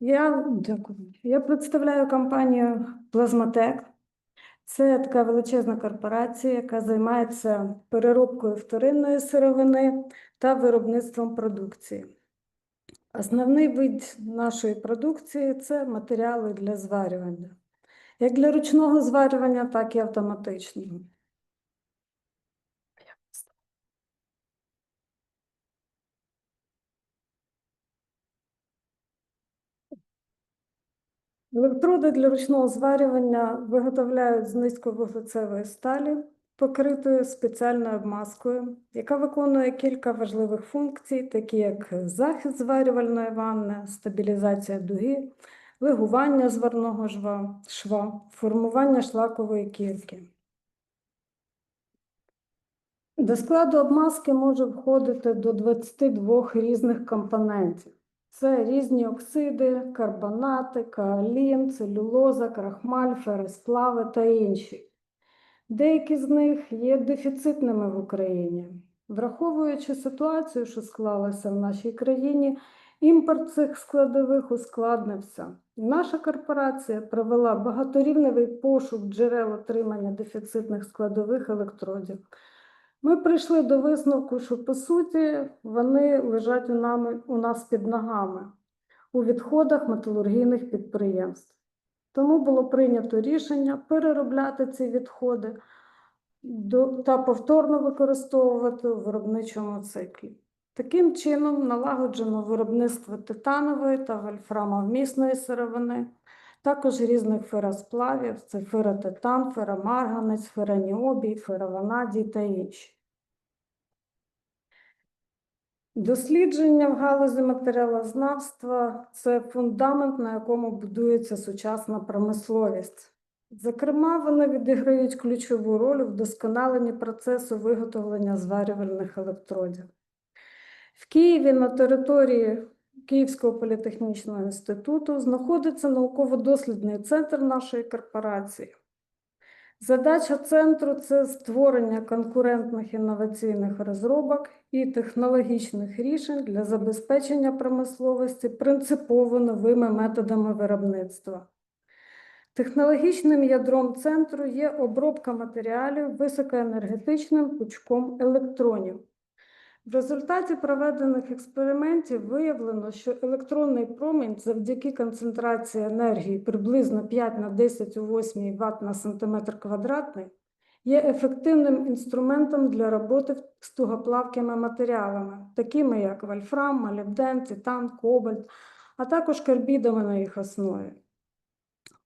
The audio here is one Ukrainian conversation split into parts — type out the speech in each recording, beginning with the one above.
Я дякую. Я представляю компанію Плазматек. Це така величезна корпорація, яка займається переробкою вторинної сировини та виробництвом продукції. Основний вид нашої продукції це матеріали для зварювання, як для ручного зварювання, так і автоматичного. Електроди для ручного зварювання виготовляють з низьковуглецевої сталі, покритою спеціальною обмазкою, яка виконує кілька важливих функцій, такі як захист зварювальної ванни, стабілізація дуги, легування зварного жва, шва, формування шлакової кірки. До складу обмазки може входити до 22 різних компонентів. Це різні оксиди, карбонати, каолін, целюлоза, крахмаль, фересплави та інші. Деякі з них є дефіцитними в Україні. Враховуючи ситуацію, що склалася в нашій країні, імпорт цих складових ускладнився. Наша корпорація провела багаторівневий пошук джерел отримання дефіцитних складових електродів. Ми прийшли до висновку, що по суті вони лежать у, нами, у нас під ногами у відходах металургійних підприємств. Тому було прийнято рішення переробляти ці відходи та повторно використовувати у виробничому циклі. Таким чином налагоджено виробництво титанової та вольфрамовмісної сировини, також різних феросплавів, це феротитан, феромарганець, фероніобій, ферованадій та інші. Дослідження в галузі матеріалознавства це фундамент, на якому будується сучасна промисловість. Зокрема, вони відіграють ключову роль у вдосконаленні процесу виготовлення зварювальних електродів. В Києві на території Київського політехнічного інституту знаходиться науково-дослідний центр нашої корпорації. Задача центру це створення конкурентних інноваційних розробок і технологічних рішень для забезпечення промисловості принципово новими методами виробництва. Технологічним ядром центру є обробка матеріалів високоенергетичним пучком електронів. В результаті проведених експериментів виявлено, що електронний промінь завдяки концентрації енергії приблизно 5 на 10 у 8 Вт на сантиметр квадратний є ефективним інструментом для роботи з тугоплавкими матеріалами, такими як вольфрам, молібден, титан, кобальт, а також карбідами на їх основі.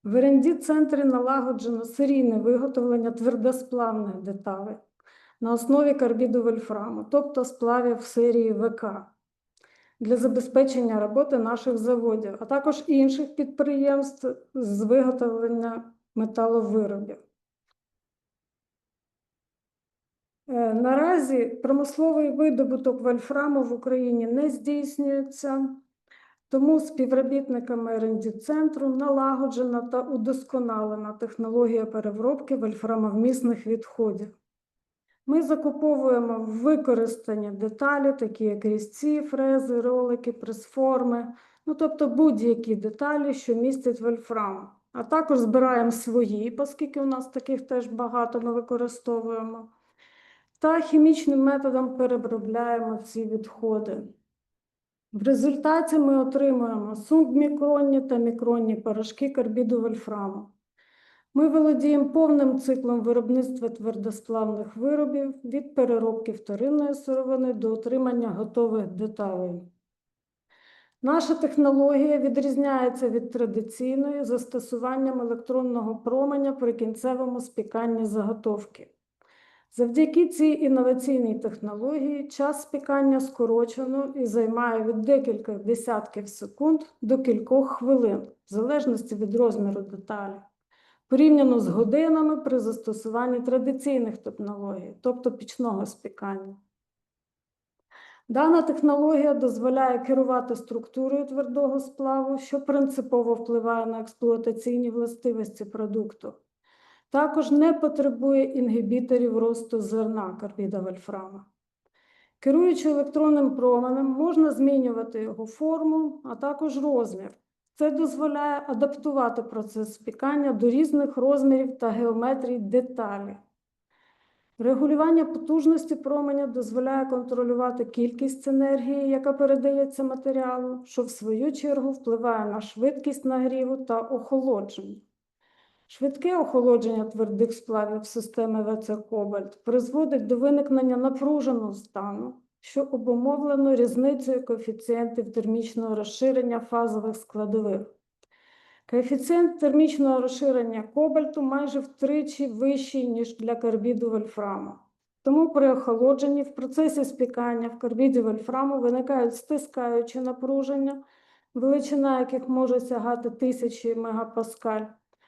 В R&D центрі налагоджено серійне виготовлення твердосплавних деталей на основі карбіду вольфраму, тобто сплавів серії ВК, для забезпечення роботи наших заводів, а також інших підприємств з виготовлення металовиробів. Е, Наразі промисловий видобуток вольфраму в Україні не здійснюється, тому співробітниками R&D центру налагоджена та удосконалена технологія переробки вольфрамовмісних відходів. Ми закуповуємо використані деталі, такі як різці, фрези, ролики, пресформи, ну тобто будь-які деталі, що містять вольфрам. А також збираємо свої, оскільки у нас таких теж багато ми використовуємо. Та хімічним методом переробляємо ці відходи. В результаті ми отримуємо субмікронні та мікронні порошки карбіду вольфраму. Ми володіємо повним циклом виробництва твердосплавних виробів від переробки вторинної сировини до отримання готових деталей. Наша технологія відрізняється від традиційної застосуванням електронного променя при кінцевому спіканні заготовки. Завдяки цій інноваційній технології час спікання скорочено і займає від декількох десятків секунд до кількох хвилин, в залежності від розміру деталі порівняно з годинами при застосуванні традиційних технологій, тобто пічного спікання. Дана технологія дозволяє керувати структурою твердого сплаву, що принципово впливає на експлуатаційні властивості продукту. Також не потребує інгібіторів росту зерна карбіда вольфрама. Керуючи електронним променем, можна змінювати його форму, а також розмір. Це дозволяє адаптувати процес спікання до різних розмірів та геометрій деталі. Регулювання потужності променя дозволяє контролювати кількість енергії, яка передається матеріалу, що в свою чергу впливає на швидкість нагріву та охолодження. Швидке охолодження твердих сплавів системи ВЦ Кобальт призводить до виникнення напруженого стану, що обумовлено різницею коефіцієнтів термічного розширення фазових складових. Коефіцієнт термічного розширення кобальту майже втричі вищий, ніж для карбіду вольфраму. Тому при охолодженні в процесі спікання в карбіді вольфраму виникають стискаючі напруження, величина яких може сягати тисячі мегапаскаль.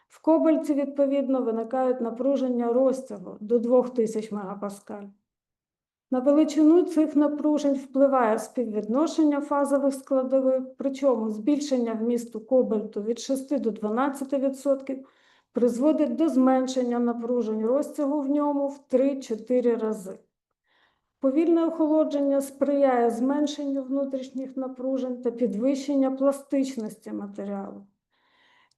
В кобальті, відповідно, виникають напруження розтягу до 2000 мегапаскаль. На величину цих напружень впливає співвідношення фазових складових, причому збільшення вмісту кобальту від 6 до 12% призводить до зменшення напружень розтягу в ньому в 3-4 рази. Повільне охолодження сприяє зменшенню внутрішніх напружень та підвищення пластичності матеріалу.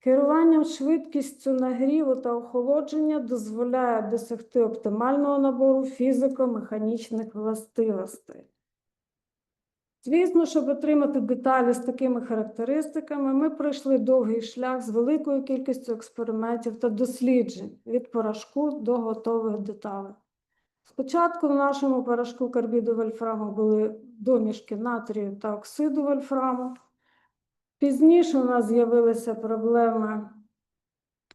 Керуванням швидкістю нагріву та охолодження дозволяє досягти оптимального набору фізико-механічних властивостей. Звісно, щоб отримати деталі з такими характеристиками, ми пройшли довгий шлях з великою кількістю експериментів та досліджень від порошку до готових деталей. Спочатку в нашому порошку карбіду вольфраму були домішки натрію та оксиду вольфраму. Пізніше у нас з'явилися проблеми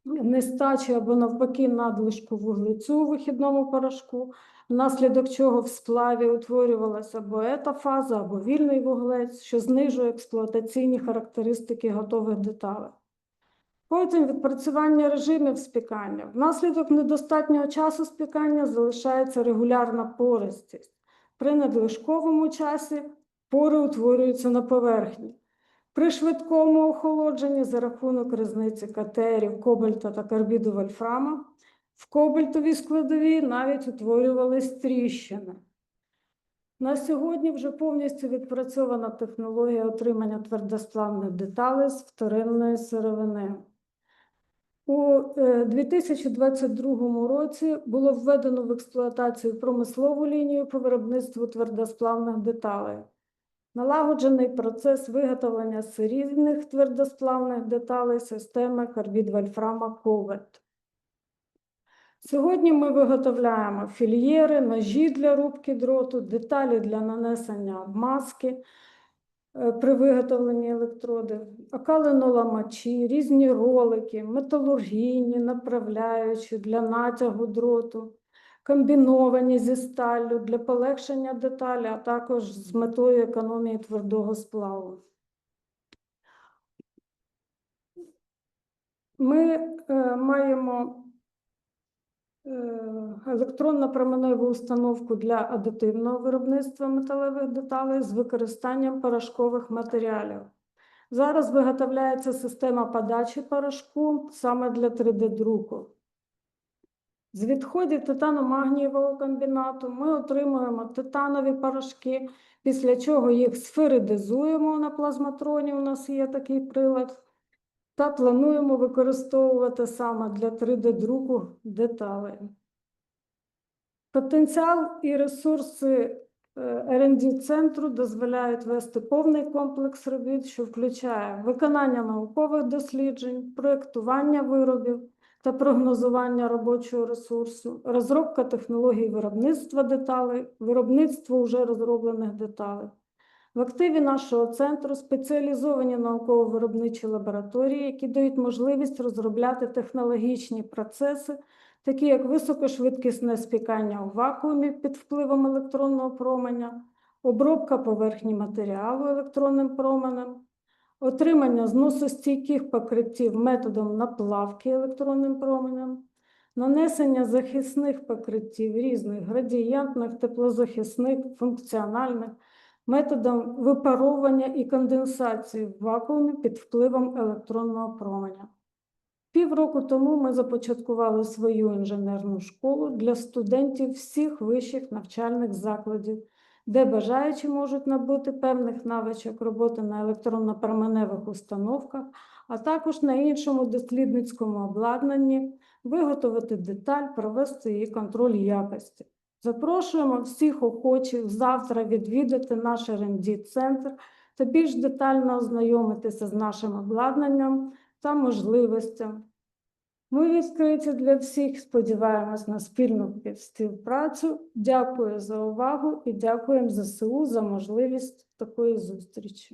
нестачі або навпаки надлишку вуглецю у вихідному порошку, внаслідок чого в сплаві утворювалася або етафаза, або вільний вуглець, що знижує експлуатаційні характеристики готових деталей. Потім відпрацювання режимів спікання. Внаслідок недостатнього часу спікання залишається регулярна пористість. При надлишковому часі пори утворюються на поверхні. При швидкому охолодженні за рахунок різниці катерів, кобальта та карбіду вольфрама в кобальтовій складовій навіть утворювались тріщини. На сьогодні вже повністю відпрацьована технологія отримання твердосплавних деталей з вторинної сировини. У е, 2022 році було введено в експлуатацію промислову лінію по виробництву твердосплавних деталей. Налагоджений процес виготовлення серійних твердосплавних деталей системи карбід вольфрама Ковальт. Сьогодні ми виготовляємо фільєри, ножі для рубки дроту, деталі для нанесення маски е, при виготовленні електродів, окалиноламачі, різні ролики, металургійні, направляючі для натягу дроту комбіновані зі сталлю для полегшення деталі, а також з метою економії твердого сплаву. Ми е, маємо е, електронно-променеву установку для адитивного виробництва металевих деталей з використанням порошкових матеріалів. Зараз виготовляється система подачі порошку саме для 3D-друку. З відходів титано-магнієвого комбінату ми отримуємо титанові порошки, після чого їх сферидизуємо на плазматроні, у нас є такий прилад, та плануємо використовувати саме для 3D-друку деталей. Потенціал і ресурси R&D центру дозволяють вести повний комплекс робіт, що включає виконання наукових досліджень, проєктування виробів та прогнозування робочого ресурсу, розробка технологій виробництва деталей, виробництво вже розроблених деталей. В активі нашого центру спеціалізовані науково-виробничі лабораторії, які дають можливість розробляти технологічні процеси, такі як високошвидкісне спікання у вакуумі під впливом електронного променя, обробка поверхні матеріалу електронним променем, отримання зносостійких покриттів методом наплавки електронним променем, нанесення захисних покриттів різних градієнтних, теплозахисних, функціональних. Методом випаровування і конденсації в вакуумі під впливом електронного променя. Півроку тому ми започаткували свою інженерну школу для студентів всіх вищих навчальних закладів де бажаючі можуть набути певних навичок роботи на електронно-променевих установках, а також на іншому дослідницькому обладнанні, виготовити деталь, провести її контроль якості. Запрошуємо всіх охочих завтра відвідати наш rd центр та більш детально ознайомитися з нашим обладнанням та можливостями. Ми відкриті для всіх, сподіваємось на спільну співпрацю. Дякую за увагу і дякуємо ЗСУ за можливість такої зустрічі.